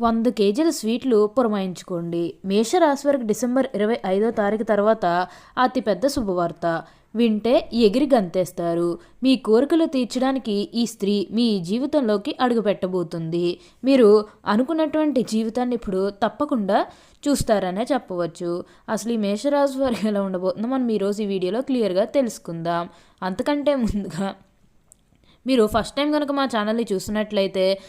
వంద కేజీల స్వీట్లు పురమాయించుకోండి. మేషరాశి వారికి డిసెంబర్ ఇరవై ఐదో తారీఖు తర్వాత అతిపెద్ద శుభవార్త. వింటే ఎగిరి గంతేస్తారు. మీ కోరికలు తీర్చడానికి ఈ స్త్రీ మీ జీవితంలోకి అడుగుపెట్టబోతుంది. మీరు అనుకున్నటువంటి జీవితాన్ని ఇప్పుడు తప్పకుండా చూస్తారనే చెప్పవచ్చు. అసలు ఈ మేషరాశి వారు ఎలా ఉండబోతుందో మనం ఈరోజు ఈ వీడియోలో క్లియర్గా తెలుసుకుందాం. అంతకంటే ముందుగా మీరు ఫస్ట్ టైం కనుక మా ఛానల్ని చూసినట్లయితే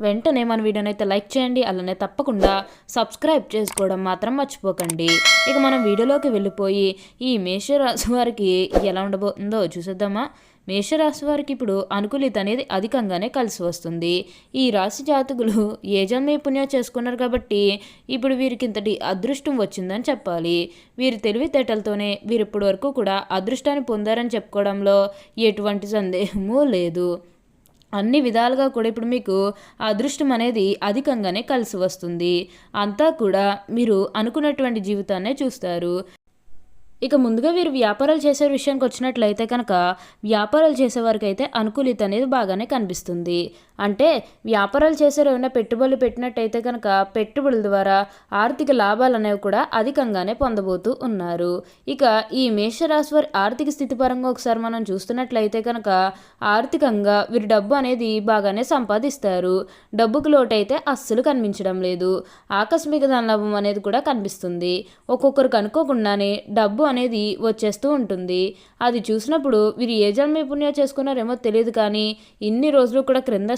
వెంటనే మన వీడియోనైతే అయితే లైక్ చేయండి అలానే తప్పకుండా సబ్స్క్రైబ్ చేసుకోవడం మాత్రం మర్చిపోకండి. ఇక మనం వీడియోలోకి వెళ్ళిపోయి ఈ మేషరాశి వారికి ఎలా ఉండబోతుందో చూసేద్దామా? మేషరాశి వారికి ఇప్పుడు అనుకూలిత అనేది అధికంగానే కలిసి వస్తుంది. ఈ రాశి జాతకులు ఏ జన్మ పుణ్యం చేసుకున్నారు కాబట్టి ఇప్పుడు వీరికి ఇంతటి అదృష్టం వచ్చిందని చెప్పాలి. వీరి తెలివితేటలతోనే వీరు ఇప్పటి వరకు కూడా అదృష్టాన్ని పొందారని చెప్పుకోవడంలో ఎటువంటి సందేహము లేదు. అన్ని విధాలుగా కూడా ఇప్పుడు మీకు అదృష్టం అనేది అధికంగానే కలిసి వస్తుంది. అంతా కూడా మీరు అనుకున్నటువంటి జీవితాన్నే చూస్తారు. ఇక ముందుగా వీరు వ్యాపారాలు చేసే విషయానికి వచ్చినట్లయితే కనుక వ్యాపారాలు చేసేవారికి అయితే అనుకూలిత అనేది బాగానే కనిపిస్తుంది. అంటే వ్యాపారాలు చేశారు ఏమైనా పెట్టుబడులు పెట్టినట్టయితే కనుక పెట్టుబడుల ద్వారా ఆర్థిక లాభాలు అనేవి కూడా అధికంగానే పొందబోతూ ఉన్నారు. ఇక ఈ మేషరాశి వారి ఆర్థిక స్థితి పరంగా ఒకసారి మనం చూస్తున్నట్లయితే కనుక ఆర్థికంగా వీరు డబ్బు అనేది బాగానే సంపాదిస్తారు. డబ్బుకు లోటైతే అస్సలు కనిపించడం లేదు. ఆకస్మిక ధనలాభం అనేది కూడా కనిపిస్తుంది. ఒక్కొక్కరికి అనుకోకుండానే డబ్బు అనేది వచ్చేస్తూ ఉంటుంది. అది చూసినప్పుడు వీరు ఏ జన్మ పుణ్యం చేసుకున్నారేమో తెలియదు కానీ ఇన్ని రోజులు కూడా క్రింద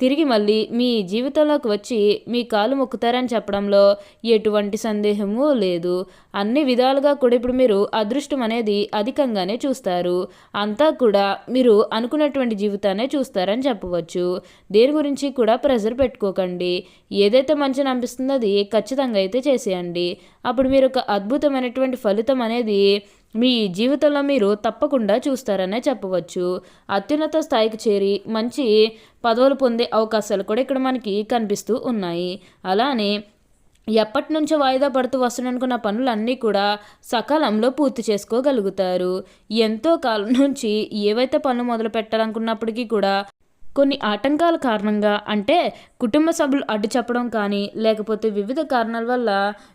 తిరిగి మళ్ళీ మీ జీవితంలోకి వచ్చి మీ కాలు మొక్కుతారని చెప్పడంలో ఎటువంటి సందేహము లేదు. అన్ని విధాలుగా కూడా ఇప్పుడు మీరు అదృష్టం అనేది అధికంగానే చూస్తారు. అంతా కూడా మీరు అనుకున్నటువంటి జీవితాన్ని చూస్తారని చెప్పవచ్చు. దేని గురించి కూడా ప్రెజర్ పెట్టుకోకండి. ఏదైతే మంచిని అనిపిస్తుందో అది ఖచ్చితంగా అయితే చేసేయండి. అప్పుడు మీరు ఒక అద్భుతమైనటువంటి ఫలితం అనేది మీ జీవితంలో మీరు తప్పకుండా చూస్తారనే చెప్పవచ్చు. అత్యున్నత స్థాయికి చేరి మంచి పదవులు పొందే అవకాశాలు కూడా ఇక్కడ మనకి కనిపిస్తూ ఉన్నాయి. అలానే ఎప్పటి నుంచో వాయిదా పడుతూ వస్తున్ననుకున్న పనులన్నీ కూడా సకాలంలో పూర్తి చేసుకోగలుగుతారు. ఎంతో కాలం నుంచి ఏవైతే పనులు మొదలు పెట్టాలనుకున్నప్పటికీ కూడా కొన్ని ఆటంకాల కారణంగా అంటే కుటుంబ సభ్యులు అడ్డు చెప్పడం కానీ లేకపోతే వివిధ కారణాల వల్ల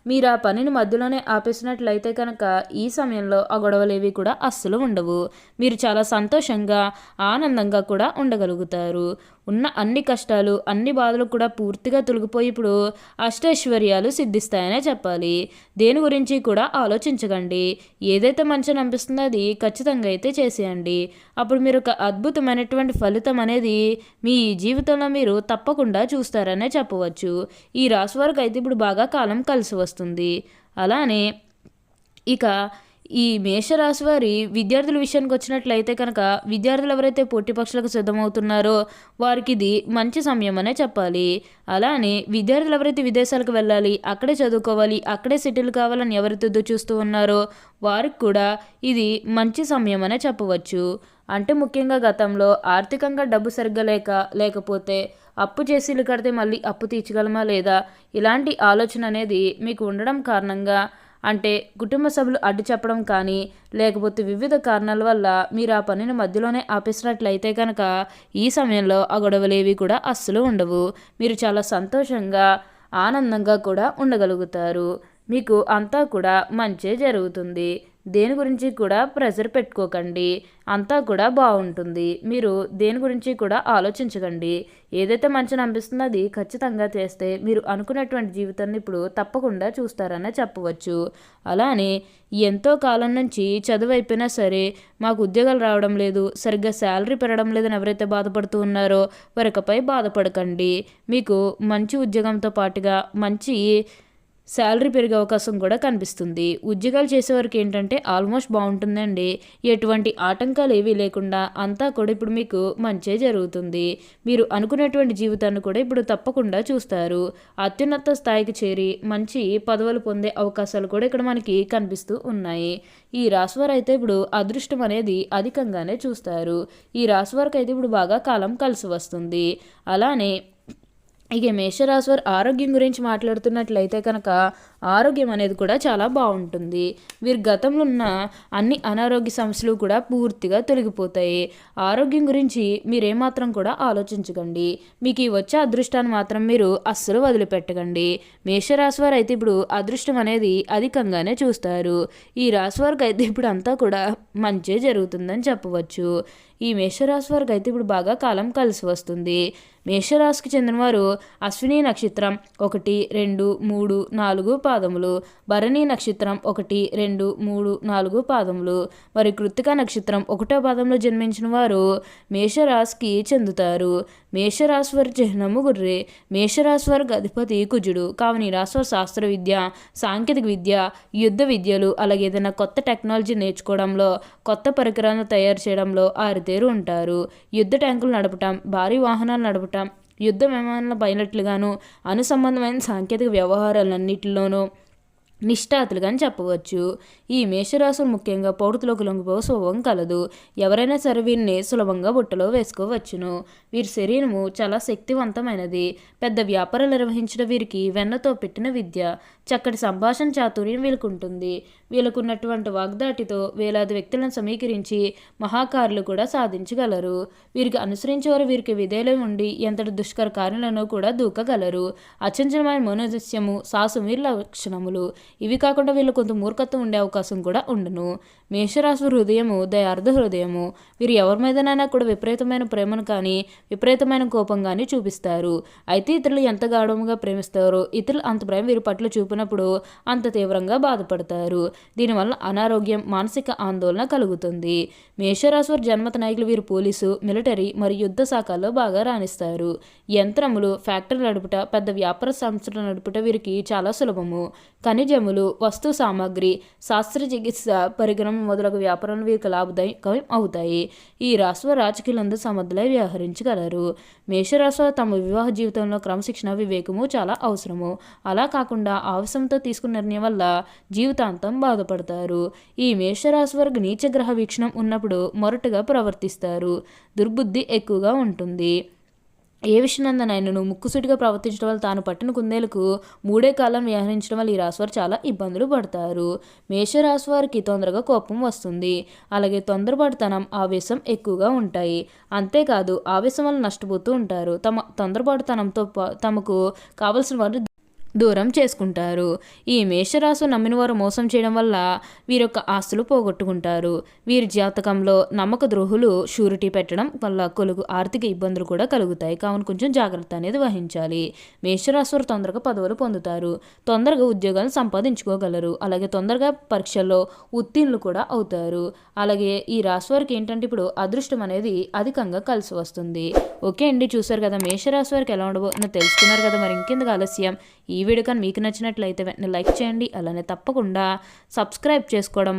మీరు ఆ పనిని మధ్యలోనే ఆపేసినట్లయితే కనుక ఈ సమయంలో ఆ గొడవలేవి కూడా అస్సలు ఉండవు. మీరు చాలా సంతోషంగా ఆనందంగా కూడా ఉండగలుగుతారు. ఉన్న అన్ని కష్టాలు అన్ని బాధలు కూడా పూర్తిగా తొలగిపోయి ఇప్పుడు అష్టైశ్వర్యాలు సిద్ధిస్తాయనే చెప్పాలి. దేని గురించి కూడా ఆలోచించకండి. ఏదైతే మంచిని అనిపిస్తుందో అది ఖచ్చితంగా అయితే చేసేయండి. అప్పుడు మీరు ఒక అద్భుతమైనటువంటి ఫలితం అనేది మీ జీవితంలో మీరు తప్పకుండా చూస్తారనే చెప్పవచ్చు. ఈ రాశి వారికి అయితే ఇప్పుడు బాగా కాలం కలిసి వస్తుంది. అలానే ఇక ఈ మేషరాశి వారి విద్యార్థుల విషయానికి వచ్చినట్లయితే కనుక విద్యార్థులు ఎవరైతే పోటీ పక్షులకు సిద్ధమవుతున్నారో వారికి ఇది మంచి సమయం అనే చెప్పాలి. అలానే విద్యార్థులు ఎవరైతే విదేశాలకు వెళ్ళాలి అక్కడే చదువుకోవాలి అక్కడే సెటిల్ కావాలని ఎవరైతే చూస్తూ ఉన్నారో వారికి కూడా ఇది మంచి సమయం అనే చెప్పవచ్చు. అంటే ముఖ్యంగా గతంలో ఆర్థికంగా డబ్బు సరిగ్గా లేక లేకపోతే అప్పు చేసి కడితే మళ్ళీ అప్పు తీర్చగలమా లేదా? ఇలాంటి ఆలోచన అనేది మీకు ఉండడం కారణంగా? అంటే కుటుంబ సభ్యులు అడ్డు చెప్పడం కానీ లేకపోతే వివిధ కారణాల వల్ల మీరు ఆ పనిని మధ్యలోనే ఆపేసినట్లయితే కనుక ఈ సమయంలో ఆ గొడవలేవి కూడా అస్సలు ఉండవు. మీరు చాలా సంతోషంగా ఆనందంగా కూడా ఉండగలుగుతారు. మీకు అంతా కూడా మంచే జరుగుతుంది. దేని గురించి కూడా ప్రెజర్ పెట్టుకోకండి. అంతా కూడా బాగుంటుంది. మీరు దేని గురించి కూడా ఆలోచించకండి. ఏదైతే మంచిని అనిపిస్తుందో అది ఖచ్చితంగా చేస్తే మీరు అనుకున్నటువంటి జీవితాన్ని ఇప్పుడు తప్పకుండా చూస్తారనే చెప్పవచ్చు. అలానే ఎంతో కాలం నుంచి చదువు అయిపోయినా సరే మాకు ఉద్యోగాలు రావడం లేదు సరిగ్గా శాలరీ పెరగడం లేదని ఎవరైతే బాధపడుతూ ఉన్నారో వారికపై బాధపడకండి. మీకు మంచి ఉద్యోగంతో పాటుగా మంచి శాలరీ పెరిగే అవకాశం కూడా కనిపిస్తుంది. ఉద్యోగాలు చేసేవారికి ఏంటంటే ఆల్మోస్ట్ బాగుంటుందండి. ఎటువంటి ఆటంకాలు ఏవీ లేకుండా అంతా కూడా ఇప్పుడు మీకు మంచే జరుగుతుంది. మీరు అనుకునేటువంటి జీవితాన్ని కూడా ఇప్పుడు తప్పకుండా చూస్తారు. అత్యున్నత స్థాయికి చేరి మంచి పదవులు పొందే అవకాశాలు కూడా ఇక్కడ మనకి కనిపిస్తూ ఉన్నాయి. ఈ రాశివారు అయితే ఇప్పుడు అదృష్టం అనేది అధికంగానే చూస్తారు. ఈ రాశివారికి అయితే ఇప్పుడు బాగా కాలం కలిసి వస్తుంది. అలానే ఇక మేషరాశి వారి ఆరోగ్యం గురించి మాట్లాడుతున్నట్లయితే కనుక ఆరోగ్యం అనేది కూడా చాలా బాగుంటుంది. వీరి గతంలో ఉన్న అన్ని అనారోగ్య సమస్యలు కూడా పూర్తిగా తొలగిపోతాయి. ఆరోగ్యం గురించి మీరేమాత్రం కూడా ఆలోచించకండి. మీకు ఈ వచ్చే అదృష్టాన్ని మాత్రం మీరు అస్సలు వదిలిపెట్టకండి. మేషరాశి వారు అయితే ఇప్పుడు అదృష్టం అనేది అధికంగానే చూస్తారు. ఈ రాశి వారికి అయితే ఇప్పుడు అంతా కూడా మంచే జరుగుతుందని చెప్పవచ్చు. ఈ మేషరాశి వారికి అయితే ఇప్పుడు బాగా కాలం కలిసి వస్తుంది. మేషరాశికి చెందినవారు అశ్విని నక్షత్రం ఒకటి రెండు మూడు నాలుగు పాదములు. భరణి నక్షత్రం ఒకటి రెండు మూడు నాలుగు పాదములు. మరి కృత్తిక నక్షత్రం ఒకటో పాదంలో జన్మించిన వారు మేషరాశికి చెందుతారు. మేషరాశి వారి చిహ్నము గుర్రే. మేషరాశి గధిపతి అధిపతి కుజుడు. కావున ఈ శాస్త్ర విద్య సాంకేతిక విద్య యుద్ధ విద్యలు అలాగే ఏదైనా కొత్త టెక్నాలజీ నేర్చుకోవడంలో కొత్త పరికరాలను తయారు చేయడంలో ఆరితేరు ఉంటారు. యుద్ధ ట్యాంకులు నడపటం భారీ వాహనాలు నడపటం యుద్ధ విమానాల పైలట్లుగాను అనుసంబంధమైన సాంకేతిక వ్యవహారాలన్నింటిలోనూ నిష్ఠాతులుగా అని చెప్పవచ్చు. ఈ మేషరాశులు ముఖ్యంగా పౌడుతులకు లొంగిపో స్వభావం కలదు. ఎవరైనా సరే వీరిని సులభంగా బుట్టలో వేసుకోవచ్చును. వీరి శరీరము చాలా శక్తివంతమైనది. పెద్ద వ్యాపారాలు నిర్వహించడం వీరికి వెన్నతో పెట్టిన విద్య. చక్కటి సంభాషణ చాతుర్యం వీళ్ళకు ఉంటుంది వీళ్ళకున్నటువంటి వాగ్దాటితో వేలాది వ్యక్తులను సమీకరించి మహాకారులు కూడా సాధించగలరు. వీరికి అనుసరించేవారు వీరికి విధేయులై ఉండి ఎంతటి దుష్కర కార్యాలను కూడా దూకగలరు. అచంచలమైన మనోదస్యము సాసు వీరి లక్షణములు. ఇవి కాకుండా వీళ్ళు కొంత మూర్ఖత్వం ఉండే అవకాశం కూడా ఉండను. మేషరాశి హృదయము దయార్థ హృదయము వీరు ఎవరి మీదనైనా కూడా విపరీతమైన ప్రేమను కానీ విపరీతమైన కోపం కానీ చూపిస్తారు. అయితే ఇతరులు ఎంత గాఢంగా ప్రేమిస్తారో ఇతరులు అంత ప్రేమ వీరి పట్ల చూపినప్పుడు అంత తీవ్రంగా బాధపడతారు. దీనివల్ల అనారోగ్యం మానసిక ఆందోళన కలుగుతుంది. మేషరాశి జన్మత నాయకులు వీరు పోలీసు మిలిటరీ మరియు యుద్ధ శాఖల్లో బాగా రాణిస్తారు. యంత్రములు ఫ్యాక్టరీ నడుపుట పెద్ద వ్యాపార సంస్థలు నడుపుట వీరికి చాలా సులభము. ఖనిజములు వస్తు సామాగ్రి శాస్త్ర చికిత్స మొదలగు వ్యాపారాలు వీరికి లాభదాయకం అవుతాయి. ఈ రాశివారు రాజకీయాలందు సమర్థులై వ్యవహరించగలరు. మేషరాశివారు తమ వివాహ జీవితంలో క్రమశిక్షణ వివేకము చాలా అవసరము. అలా కాకుండా ఆవేశంతో తీసుకున్న నిర్ణయం వల్ల జీవితాంతం బాధపడతారు. ఈ మేషరాశి వారికి నీచగ్రహ వీక్షణం ఉన్నప్పుడు మొరటుగా ప్రవర్తిస్తారు. దుర్బుద్ధి ఎక్కువగా ఉంటుంది. ఏ విషయనందనైనను ముక్కుసూటిగా ప్రవర్తించడం వల్ల తాను పట్టిన కుందేలకు మూడే కాలం వ్యవహరించడం వల్ల ఈ రాశివారు చాలా ఇబ్బందులు పడతారు. మేషరాశివారికి తొందరగా కోపం వస్తుంది. అలాగే తొందరపాటుతనం ఆవేశం ఎక్కువగా ఉంటాయి. అంతేకాదు ఆవేశం వల్ల నష్టపోతూ ఉంటారు. తమ తొందరపాటుతనంతో పా- తమకు కావలసిన వారు దూరం చేసుకుంటారు. ఈ మేషరాశు నమ్మిన వారు మోసం చేయడం వల్ల వీరి యొక్క ఆస్తులు పోగొట్టుకుంటారు. వీరి జాతకంలో నమ్మక ద్రోహులు షూరిటీ పెట్టడం వల్ల కొలుగు ఆర్థిక ఇబ్బందులు కూడా కలుగుతాయి. కావున కొంచెం జాగ్రత్త అనేది వహించాలి. మేషరాశి వారు తొందరగా పదవులు పొందుతారు. తొందరగా ఉద్యోగాలు సంపాదించుకోగలరు. అలాగే తొందరగా పరీక్షల్లో ఉత్తీర్ణులు కూడా అవుతారు. అలాగే ఈ రాశి వారికి ఏంటంటే ఇప్పుడు అదృష్టం అనేది అధికంగా కలిసి వస్తుంది. ఓకే అండి చూసారు కదా మేషరాశి వారికి ఎలా ఉండబోతుందో తెలుసుకున్నారు కదా మరి. ఇంకెందుకు ఆలస్యం? ఈ వీడియో కానీ మీకు నచ్చినట్లయితే వెంటనే లైక్ చేయండి. అలానే తప్పకుండా సబ్స్క్రైబ్ చేసుకోవడం